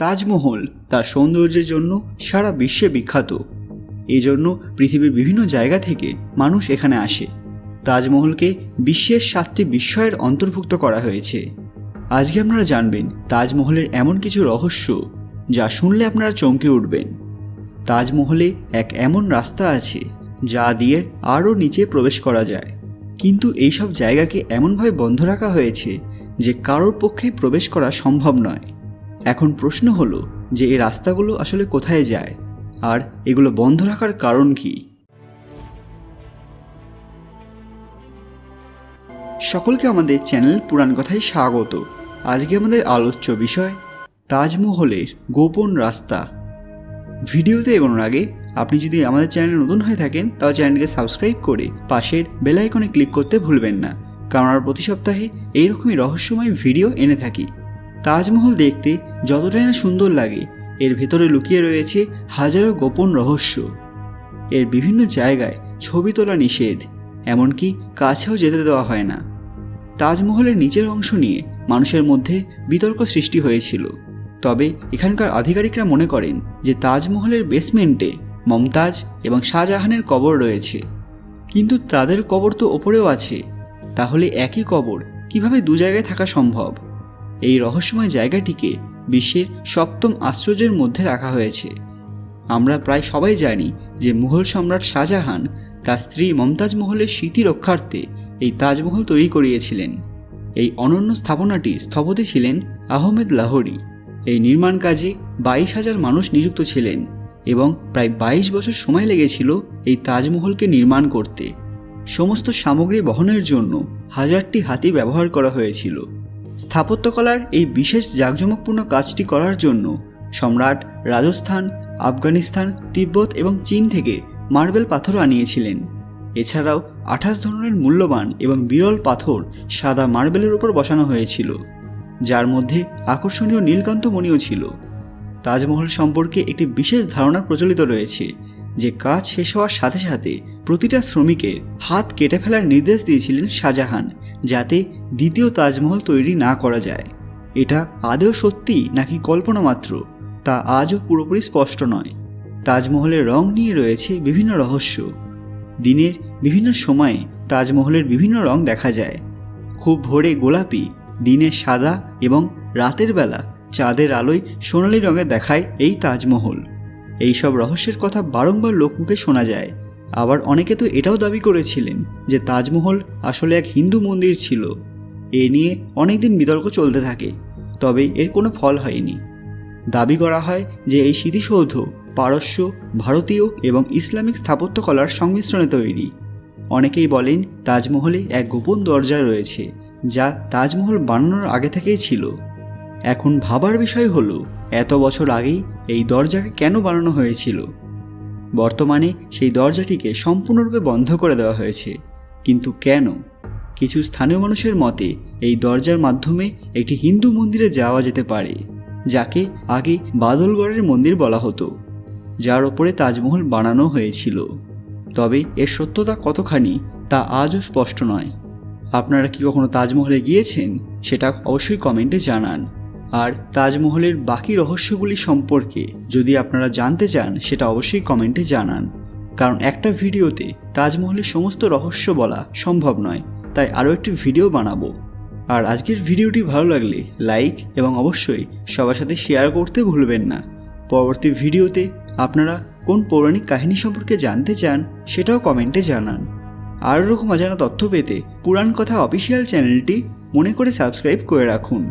তাজমহল তার সৌন্দর্যের জন্য সারা বিশ্বে বিখ্যাত। এই জন্য পৃথিবীর বিভিন্ন জায়গা থেকে মানুষ এখানে আসে। তাজমহলকে বিশ্বের সাতটি বিস্ময়ের অন্তর্ভুক্ত করা হয়েছে। আজকে আপনারা জানবেন তাজমহলের এমন কিছু রহস্য যা শুনলে আপনারা চমকে উঠবেন। তাজমহলে এক এমন রাস্তা আছে যা দিয়ে আরও নিচে প্রবেশ করা যায়। কিন্তু এইসব জায়গাকে এমনভাবে বন্ধ রাখা হয়েছে যে কারোর পক্ষে প্রবেশ করা সম্ভব নয়। এখন প্রশ্ন হলো যে এই রাস্তাগুলো আসলে কোথায় যায়? আর এগুলো বন্ধ রাখার কারণ কি? সকলকে আমাদের চ্যানেল পুরাণ কথায় স্বাগত। আজকে আমাদের আলোচ্য বিষয় তাজমহলের গোপন রাস্তা। ভিডিওতে এগোনোর আগে আপনি যদি আমাদের চ্যানেলে নতুন হয়ে থাকেন, তাহলে চ্যানেলকে সাবস্ক্রাইব করে পাশের বেল আইকনে ক্লিক করতে ভুলবেন না। কারণ আমরা প্রতি সপ্তাহে এইরকমই রহস্যময় ভিডিও এনে থাকি। তাজমহল দেখতে যতটাই না সুন্দর লাগে, এর ভেতরে লুকিয়ে রয়েছে হাজারো গোপন রহস্য। এর বিভিন্ন জায়গায় ছবি তোলা নিষেধ, এমনকি কাছেও যেতে দেওয়া হয় না। তাজমহলের নিচের অংশ নিয়ে মানুষের মধ্যে বিতর্ক সৃষ্টি হয়েছিল। তবে এখানকার আধিকারিকরা মনে করেন যে তাজমহলের বেসমেন্টে মমতাজ এবং শাহজাহানের কবর রয়েছে। কিন্তু তাদের কবর তো ওপরেও আছে। তাহলে একই কবর কীভাবে দু জায়গায় থাকা সম্ভব? এই রহস্যময় জায়গাটিকে বিশ্বের সপ্তম আশ্চর্যের মধ্যে রাখা হয়েছে। আমরা প্রায় সবাই জানি যে মুঘল সম্রাট শাহজাহান তার স্ত্রী মমতাজ মহলের স্মৃতি রক্ষার্থে এই তাজমহল তৈরি করিয়েছিলেন। এই অনন্য স্থাপনাটির স্থপতি ছিলেন আহমেদ লাহোরি। এই নির্মাণ কাজে বাইশ হাজার মানুষ নিযুক্ত ছিলেন এবং প্রায় বাইশ বছর সময় লেগেছিল এই তাজমহলকে নির্মাণ করতে। সমস্ত সামগ্রী বহনের জন্য হাজারটি হাতি ব্যবহার করা হয়েছিল। স্থাপত্যকলার এই বিশেষ জাঁকজমকপূর্ণ কাজটি করার জন্য সম্রাট রাজস্থান, আফগানিস্তান, তিব্বত এবং চীন থেকে মার্বেল পাথর আনিয়েছিলেন। এছাড়াও আঠাশ ধরনের মূল্যবান এবং বিরল পাথর সাদা মার্বেলের উপর বসানো হয়েছিল, যার মধ্যে আকর্ষণীয় নীলকান্ত মণিও ছিল। তাজমহল সম্পর্কে একটি বিশেষ ধারণা প্রচলিত রয়েছে, যে কাজ শেষ হওয়ার সাথে সাথে প্রতিটা শ্রমিকের হাত কেটে ফেলার নির্দেশ দিয়েছিলেন শাহজাহান। যাতে দ্বিতীয় তাজমহল তৈরি না করা যায়। এটা আদৌ সত্যি নাকি কল্পনা মাত্র, তা আজও পুরোপুরি স্পষ্ট নয়। তাজমহলের রং নিয়ে রয়েছে বিভিন্ন রহস্য। দিনের বিভিন্ন সময়ে তাজমহলের বিভিন্ন রং দেখা যায়। খুব ভোরে গোলাপি, দিনে সাদা এবং রাতের বেলা চাঁদের আলোয় সোনালি রঙে দেখায় এই তাজমহল। এইসব রহস্যের কথা বারংবার লোকমুখে শোনা যায়। আবার অনেকে তো এটাও দাবি করেছিলেন যে তাজমহল আসলে এক হিন্দু মন্দির ছিল। এ নিয়ে অনেকদিন বিতর্ক চলতে থাকে, তবে এর কোনো ফল হয়নি। দাবি করা হয় যে এই স্মৃতিসৌধ পারস্য, ভারতীয় এবং ইসলামিক স্থাপত্যকলার সংমিশ্রণে তৈরি। অনেকেই বলেন তাজমহলে এক গোপন দরজা রয়েছে, যা তাজমহল বানানোর আগে থেকেই ছিল। এখন ভাবার বিষয় হলো, এত বছর আগেই এই দরজাকে কেন বানানো হয়েছিল? বর্তমানে সেই দরজাটিকে সম্পূর্ণরূপে বন্ধ করে দেওয়া হয়েছে। কিন্তু কেন? কিছু স্থানীয় মানুষের মতে, এই দরজার মাধ্যমে একটি হিন্দু মন্দিরে যাওয়া যেতে পারে, যাকে আগে বাদলগড়ের মন্দির বলা হতো, যার ওপরে তাজমহল বানানো হয়েছিল। তবে এর সত্যতা কতখানি, তা আজও স্পষ্ট নয়। আপনারা কি কখনো তাজমহলে গিয়েছেন? সেটা অবশ্যই কমেন্টে জানান। আর তাজমহলের বাকি রহস্যগুলি সম্পর্কে যদি আপনারা জানতে চান, সেটা অবশ্যই কমেন্টে জানান। কারণ একটা ভিডিওতে তাজমহলের সমস্ত রহস্য বলা সম্ভব নয়, তাই আরও একটি ভিডিও বানাবো। আর আজকের ভিডিওটি ভালো লাগলে লাইক এবং অবশ্যই সবার সাথে শেয়ার করতে ভুলবেন না। পরবর্তী ভিডিওতে আপনারা কোন পৌরাণিক কাহিনী সম্পর্কে জানতে চান, সেটাও কমেন্টে জানান। আর রকম অজানা তথ্য পেতে পুরাণ কথা অফিসিয়াল চ্যানেলটি মনে করে সাবস্ক্রাইব করে রাখুন।